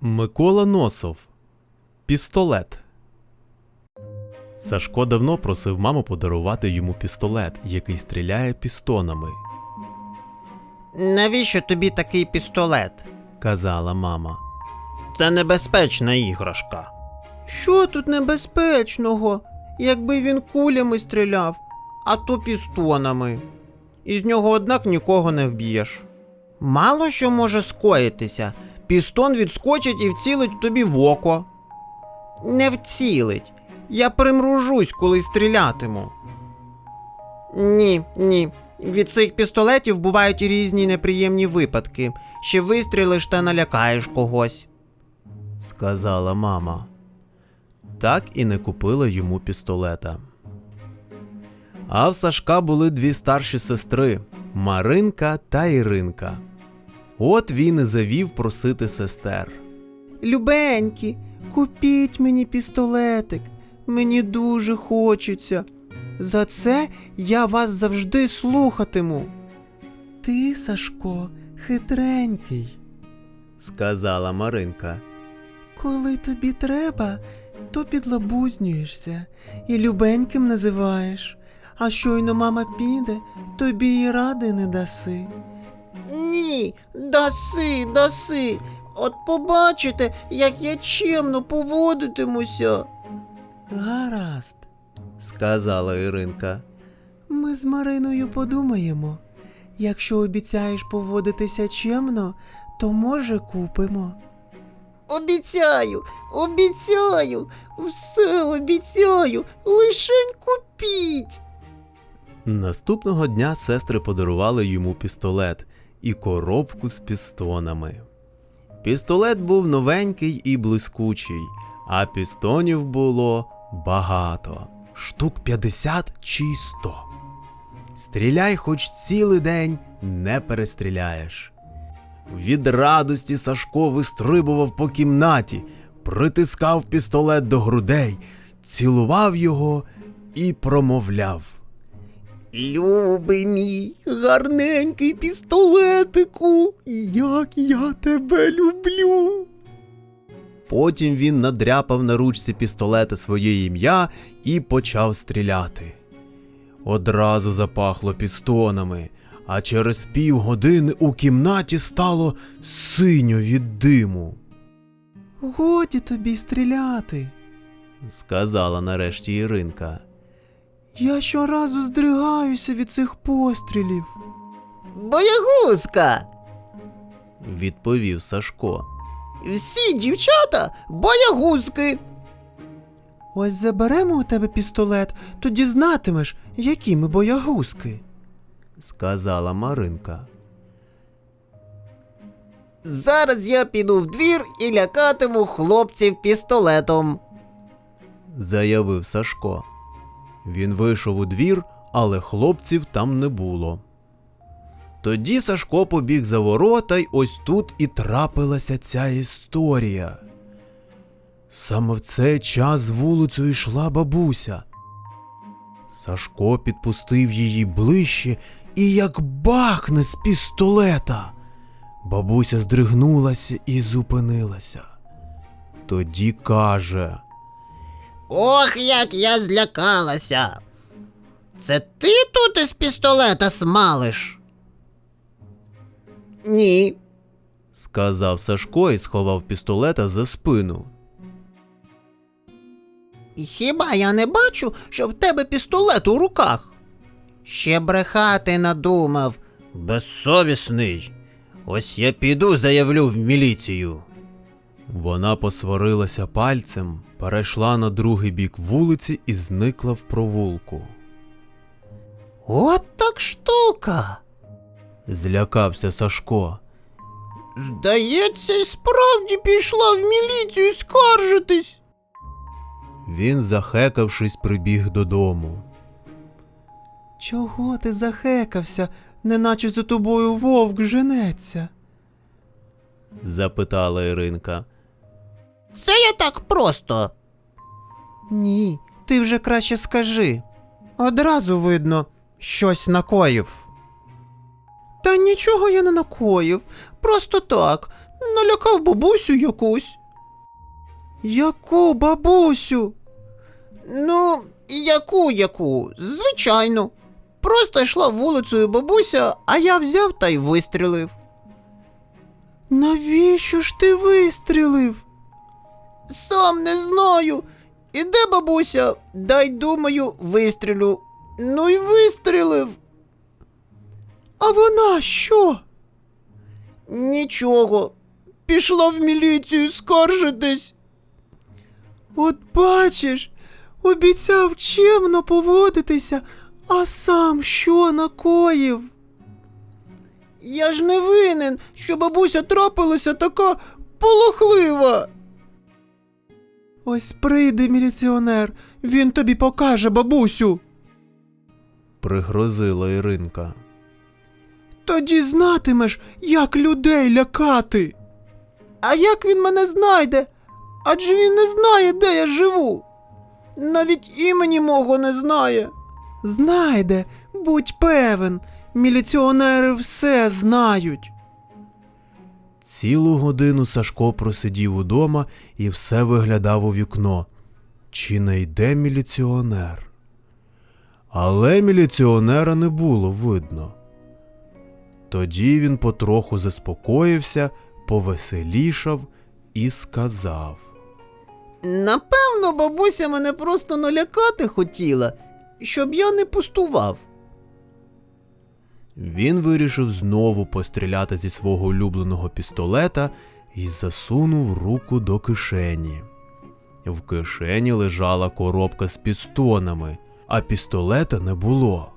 Микола Носов. Пістолет. Сашко давно просив маму подарувати йому пістолет, який стріляє пістонами, Навіщо тобі такий пістолет? казала мама. Це небезпечна іграшка. Що тут небезпечного? Якби він кулями стріляв, а то пістонами. Із нього, однак, нікого не вб'єш. Мало що може скоїтися. Пістон відскочить і вцілить тобі в око. Не вцілить. Я примружусь, коли стрілятиму. Ні, ні. Від цих пістолетів бувають різні неприємні випадки. Ще вистрілиш та налякаєш когось. сказала мама. Так і не купила йому пістолета. А в Сашка були дві старші сестри Маринка та Іринка. От він і завів просити сестер. Любенькі, купіть мені пістолетик. Мені дуже хочеться. За це я вас завжди слухатиму. Ти, Сашко, хитренький. сказала Маринка. Коли тобі треба, то підлабузнюєшся і любеньким називаєш. А щойно мама піде, тобі й ради не даси. Ні, даси, даси. От побачите, як я чемно поводитимуся. Гаразд, сказала Іринка. ми з Мариною подумаємо. Якщо обіцяєш поводитися чемно, то може купимо. Обіцяю, обіцяю, все обіцяю, лишень купіть. Наступного дня сестри подарували йому пістолет і коробку з пістонами. Пістолет був новенький і блискучий, а пістонів було багато штук 50 чи 100. Стріляй хоч цілий день, не перестріляєш. Від радості Сашко вистрибував по кімнаті, притискав пістолет до грудей, цілував його і промовляв. Любий мій, гарненький пістолетику, як я тебе люблю. Потім він надряпав на ручці пістолета своє ім'я і почав стріляти. Одразу запахло пістонами, а через півгодини у кімнаті стало синьо від диму, Годі тобі стріляти. сказала нарешті Іринка. Я щоразу здригаюся від цих пострілів. Боягузка! Відповів Сашко. Всі дівчата боягузки. Ось заберемо у тебе пістолет, тоді знатимеш, які ми боягузки. Сказала Маринка. Зараз я піду в двір і лякатиму хлопців пістолетом. заявив Сашко. Він вийшов у двір, але хлопців там не було. Тоді Сашко побіг за ворота, й ось тут і трапилася ця історія. Саме в цей час вулицею йшла бабуся. Сашко підпустив її ближче і як бахне з пістолета. Бабуся здригнулася і зупинилася. Тоді каже. Ох, як я злякалася. Це ти тут із пістолета смалиш? Ні. сказав Сашко і сховав пістолета за спину. Хіба я не бачу, що в тебе пістолет у руках? Ще брехати надумав. Безсовісний. Ось я піду заявлю в міліцію. Вона посварилася пальцем, перейшла на другий бік вулиці і зникла в провулку. От так штука. Злякався Сашко. Здається, і справді пішла в міліцію скаржитись. Він, захекавшись, прибіг додому. Чого ти захекався, неначе за тобою вовк женеться? Запитала Іринка. Це я так просто. Ні, ти вже краще скажи. Одразу видно, щось накоїв. Та нічого я не накоїв. Просто так. Налякав бабусю якусь. Яку бабусю? Ну, яку яку? Звичайно. Просто йшла вулицею бабуся, а я взяв та й вистрілив. Навіщо ж ти вистрілив? Сам не знаю. Іде бабуся, дай думаю, вистрілю. Ну й вистрілив. А вона що? Нічого. Пішла в міліцію скаржитись. От бачиш, обіцяв чемно поводитися, а сам що накоїв? Я ж не винен, що бабуся трапилася така полохлива. Ось прийде міліціонер, він тобі покаже бабусю. Пригрозила Іринка. Тоді знатимеш, як людей лякати. А як він мене знайде? Адже він не знає, де я живу. Навіть імені мого не знає. Знайде, будь певен, міліціонери все знають. Цілу годину Сашко просидів удома і все виглядав у вікно. Чи не йде міліціонер? Але міліціонера не було видно. Тоді він потроху заспокоївся, повеселішав і сказав. Напевно, бабуся мене просто налякати хотіла, щоб я не пустував. Він вирішив знову постріляти зі свого улюбленого пістолета і засунув руку до кишені. В кишені лежала коробка з пістонами, а пістолета не було.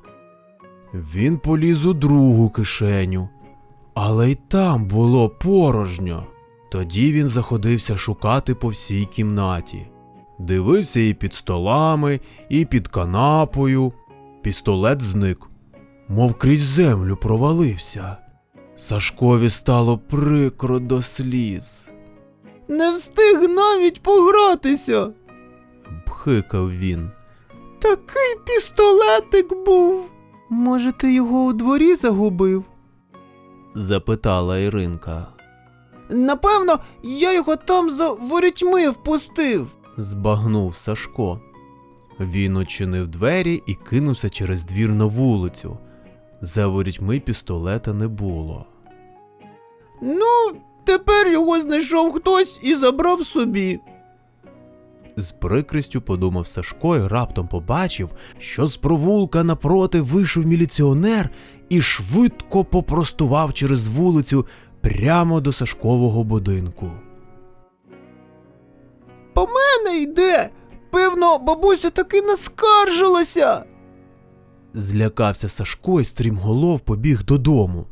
Він поліз у другу кишеню, але й там було порожньо. Тоді він заходився шукати по всій кімнаті. Дивився і під столами, і під канапою. Пістолет зник мов крізь землю провалився. Сашкові стало прикро до сліз. Не встиг навіть погратися. Бхикав він. Такий пістолетик був. Може, ти його у дворі загубив? запитала Іринка. Напевно, я його там за ворітьми впустив. Збагнув Сашко. Він очинив двері і кинувся через двір на вулицю. За ворітьми пістолета не було. Ну, тепер його знайшов хтось і забрав собі. З прикрістю подумав Сашко і раптом побачив, що з провулка напроти вийшов міліціонер і швидко попростував через вулицю прямо до Сашкового будинку. По мене йде. Певно, бабуся таки наскаржилася. Злякався Сашко і стрімголов побіг додому.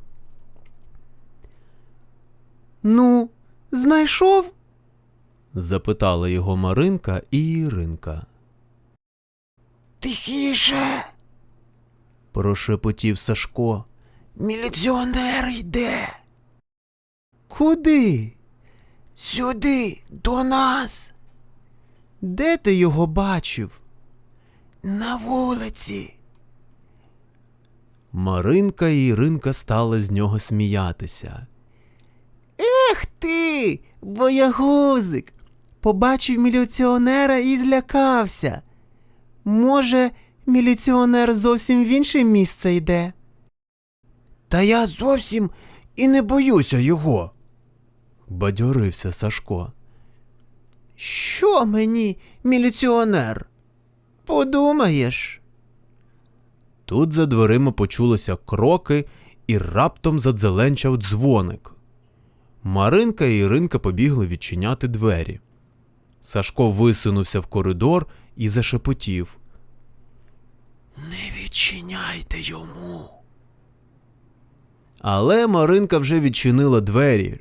Ну, знайшов? Запитала його Маринка і Іринка. Тихіше. Прошепотів Сашко. Міліціонер йде. Куди? Сюди, до нас. Де ти його бачив? На вулиці. Маринка і Іринка стали з нього сміятися. Ех ти, боягузик. Побачив міліціонера і злякався. Може, міліціонер зовсім в інше місце йде. Та я зовсім і не боюся його. Бадьорився Сашко. Що мені, міліціонер? Подумаєш. Тут за дверима почулося кроки і раптом задзеленчав дзвоник. Маринка і Іринка побігли відчиняти двері. Сашко висунувся в коридор і зашепотів. Не відчиняйте йому. Але Маринка вже відчинила двері.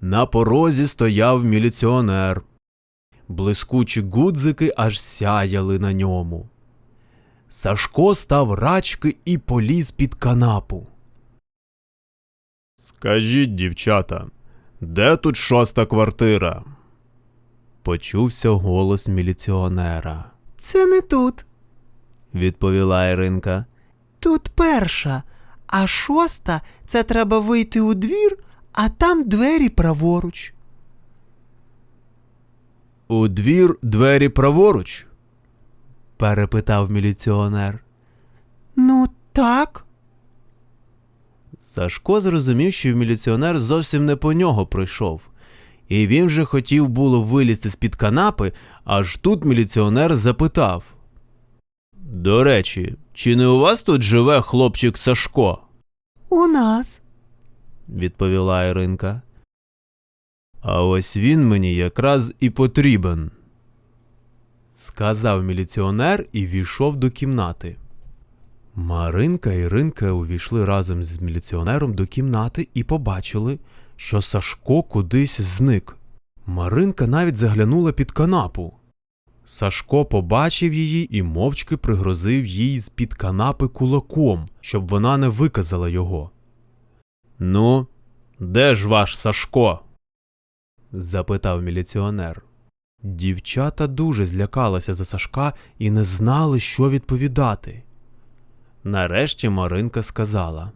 На порозі стояв міліціонер. Блискучі гудзики аж сяяли на ньому. Сашко став рачки і поліз під канапу. Скажіть, дівчата, де тут шоста квартира? Почувся голос міліціонера, Це не тут. відповіла Іринка. Тут перша, а шоста це треба вийти у двір, А там двері праворуч. У двір двері праворуч? Перепитав міліціонер. Ну, так. Сашко зрозумів, що міліціонер зовсім не по нього прийшов. І він вже хотів було вилізти з-під канапи, аж тут міліціонер запитав. До речі, чи не у вас тут живе хлопчик Сашко? У нас. відповіла Іринка. А ось він мені якраз і потрібен, сказав міліціонер і війшов до кімнати. Маринка і Іринка увійшли разом з міліціонером до кімнати і побачили, що Сашко кудись зник. Маринка навіть заглянула під канапу. Сашко побачив її і мовчки пригрозив їй з-під канапи кулаком, щоб вона не виказала його. Ну, де ж ваш Сашко? запитав міліціонер. Дівчата дуже злякалися за Сашка і не знали, що відповідати. Нарешті Маринка сказала.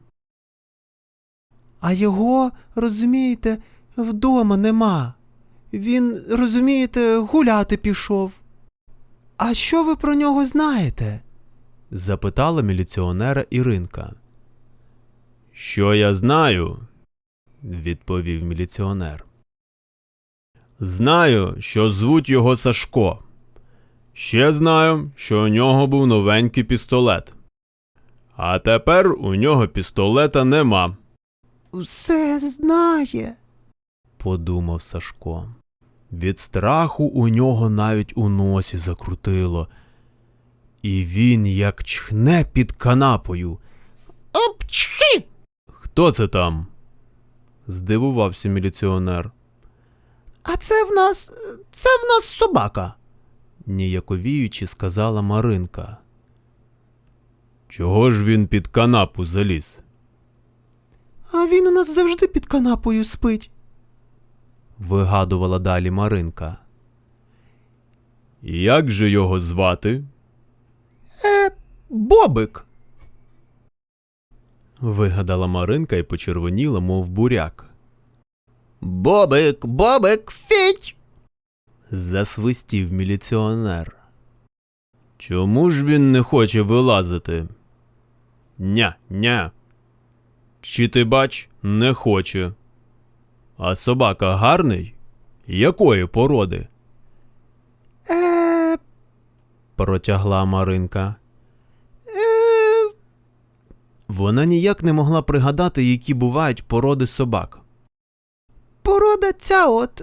А його, розумієте, вдома нема. Він, розумієте, гуляти пішов. А що ви про нього знаєте? запитала міліціонера Іринка. Що я знаю? відповів міліціонер. Знаю, що звуть його Сашко. Ще знаю, що у нього був новенький пістолет. А тепер у нього пістолета нема, Все знає. подумав Сашко. Від страху у нього навіть у носі закрутило. І він як чхне під канапою. Опчхи! Хто це там? здивувався міліціонер. А це в нас. це в нас собака. ніяковіючи сказала Маринка. Чого ж він під канапу заліз? А він у нас завжди під канапою спить. вигадувала далі Маринка. Як же його звати? Е, Бобик. вигадала Маринка і почервоніла, мов буряк. Бобик, бобик, фіть. Засвистів міліціонер. Чому ж він не хоче вилазити? Ня, ня. Чи ти бач, не хоче. А собака гарний? Якої породи? Е, протягла Маринка. е, Вона ніяк не могла пригадати, які бувають породи собак, порода ця от.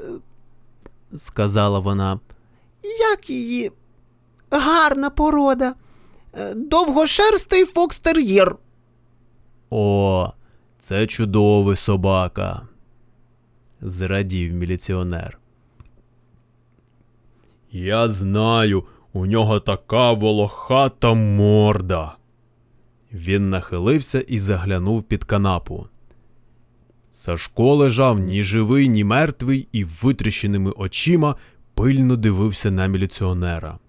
сказала вона. Як її? Гарна порода. Е, Довгошерстий фокстер'єр. О, це чудовий собака. зрадів міліціонер. Я знаю, у нього така волохата морда. Він нахилився і заглянув під канапу. Сашко лежав ні живий, ні мертвий і витріщеними очима пильно дивився на міліціонера.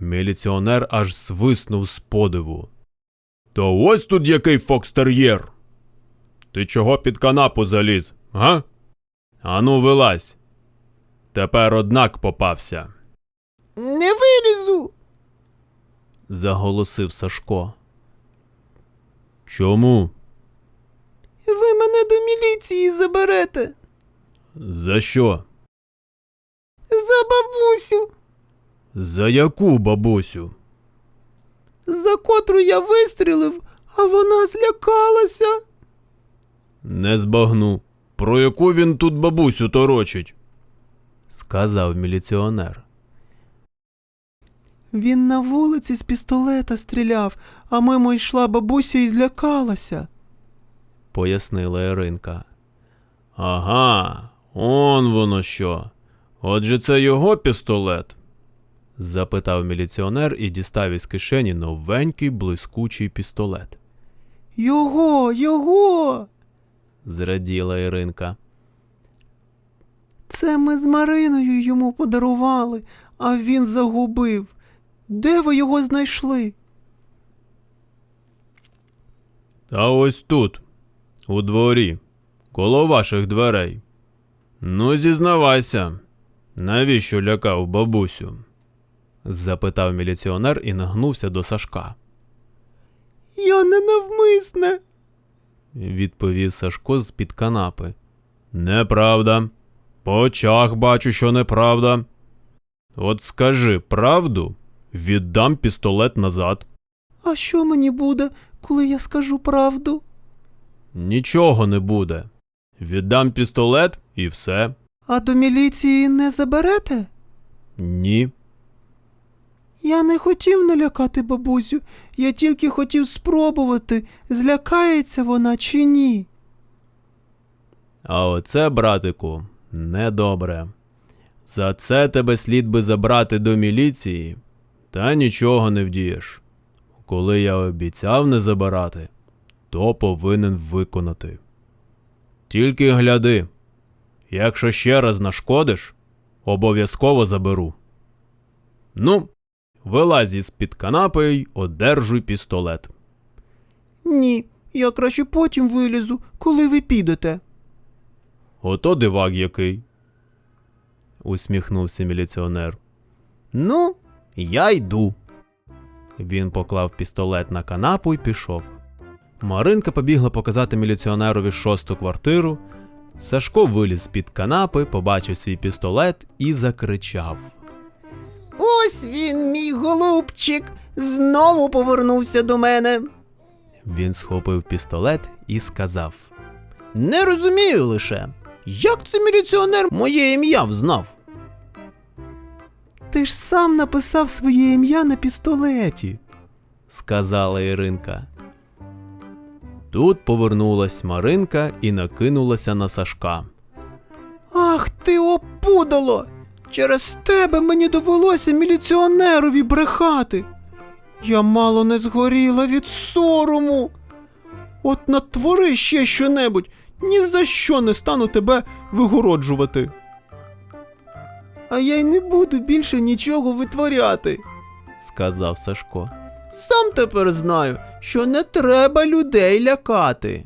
Міліціонер аж свиснув з подиву. То ось тут який фокстер'єр. Ти чого під канапу заліз, га? Ану, вилазь. Тепер однак попався, Не вилізу. заголосив Сашко. Чому? Міліції заберете. За що? За бабусю, За яку бабусю? за котру я вистрілив, а вона злякалася. Не збагну. Про яку він тут бабусю торочить? сказав міліціонер. Він на вулиці з пістолета стріляв, а мимо йшла бабуся і злякалася. Пояснила Іринка. Ага, он воно що. Отже, це його пістолет? запитав міліціонер і дістав із кишені новенький блискучий пістолет. Його, його. Зраділа Іринка. Це ми з Мариною йому подарували, а він загубив. Де ви його знайшли? А ось тут, у дворі, Коло ваших дверей. Ну, зізнавайся, навіщо лякав бабусю? запитав міліціонер і нагнувся до Сашка. Я ненавмисне. відповів Сашко з-під канапи. Неправда. По очах бачу, що неправда. От скажи правду, віддам пістолет назад. А що мені буде, коли я скажу правду? Нічого не буде. Віддам пістолет і все. А до міліції не заберете? Ні. Я не хотів налякати бабусю, я тільки хотів спробувати, злякається вона чи ні. А оце, братику, недобре. За це тебе слід би забрати до міліції, та нічого не вдієш. Коли я обіцяв не забирати, то повинен виконати. Тільки гляди, якщо ще раз нашкодиш, обов'язково заберу. Ну, вилазь із під канапи й одержуй пістолет. Ні, я краще потім вилізу, коли ви підете. Ото дивак який. усміхнувся міліціонер. Ну, я йду. Він поклав пістолет на канапу і пішов. Маринка побігла показати міліціонерові шосту квартиру. Сашко виліз з-під канапи, побачив свій пістолет і закричав. Ось він, мій голубчик, знову повернувся до мене. Він схопив пістолет і сказав: Не розумію лише, як це міліціонер моє ім'я взнав. Ти ж сам написав своє ім'я на пістолеті. сказала Іринка. Тут повернулась Маринка і накинулася на Сашка. Ах ти опудало! Через тебе мені довелося міліціонерові брехати. Я мало не згоріла від сорому. От натвори ще щонебудь, ні за що не стану тебе вигороджувати. А я й не буду більше нічого витворяти. сказав Сашко. Сам тепер знаю, що не треба людей лякати.